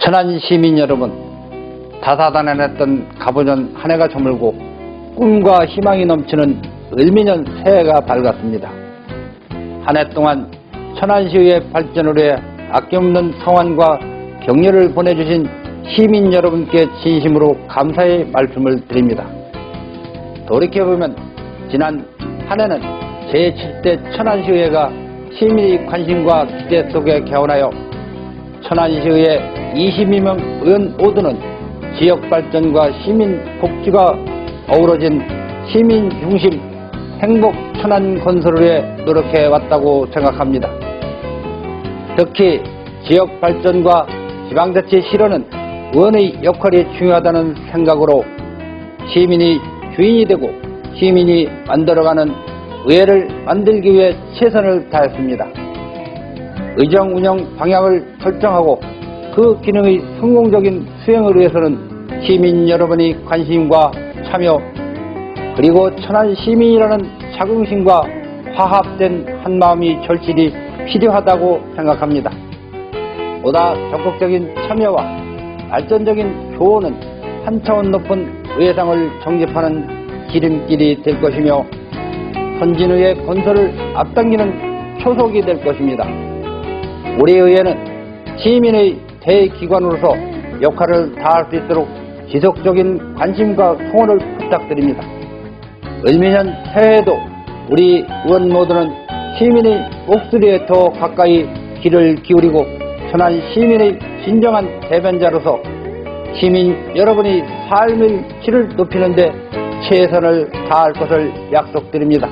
천안 시민 여러분, 다사다난했던 가보년 한 해가 저물고 꿈과 희망이 넘치는 을미년 새해가 밝았습니다. 한 해 동안 천안시의 발전을 위해 아낌없는 성원과 격려를 보내주신 시민 여러분께 진심으로 감사의 말씀을 드립니다. 돌이켜보면 지난 한 해는 제7대 천안시의회가 시민의 관심과 기대 속에 개원하여 천안시의회 22명 의원 모두는 지역 발전과 시민 복지가 어우러진 시민 중심 행복 천안 건설을 위해 노력해 왔다고 생각합니다. 특히 지역 발전과 지방자치 실현은 의원의 역할이 중요하다는 생각으로 시민이 주인이 되고 시민이 만들어가는 의회를 만들기 위해 최선을 다했습니다. 의정 운영 방향을 설정하고 그 기능의 성공적인 수행을 위해서는 시민 여러분의 관심과 참여 그리고 천안 시민이라는 자긍심과 화합된 한마음이 절실히 필요하다고 생각합니다. 보다 적극적인 참여와 발전적인 조언은 한 차원 높은 의회상을 정립하는 지름길이 될 것이며 선진의회 건설을 앞당기는 초석이 될 것입니다. 우리 의회는 시민의 대기관으로서 역할을 다할 수 있도록 지속적인 관심과 성원을 부탁드립니다. 을미년 새해에도 우리 의원 모두는 시민의 목소리에 더 가까이 귀를 기울이고 천안 시민의 진정한 대변자로서 시민 여러분이 삶의 질을 높이는데 최선을 다할 것을 약속드립니다.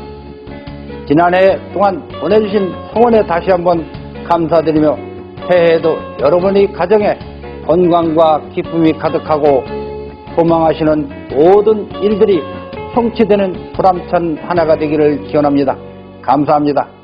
지난해 동안 보내주신 성원에 다시 한번 감사드리며 새해에도 여러분의 가정에 건강과 기쁨이 가득하고 소망하시는 모든 일들이 성취되는 보람찬 한 해가 되기를 기원합니다. 감사합니다.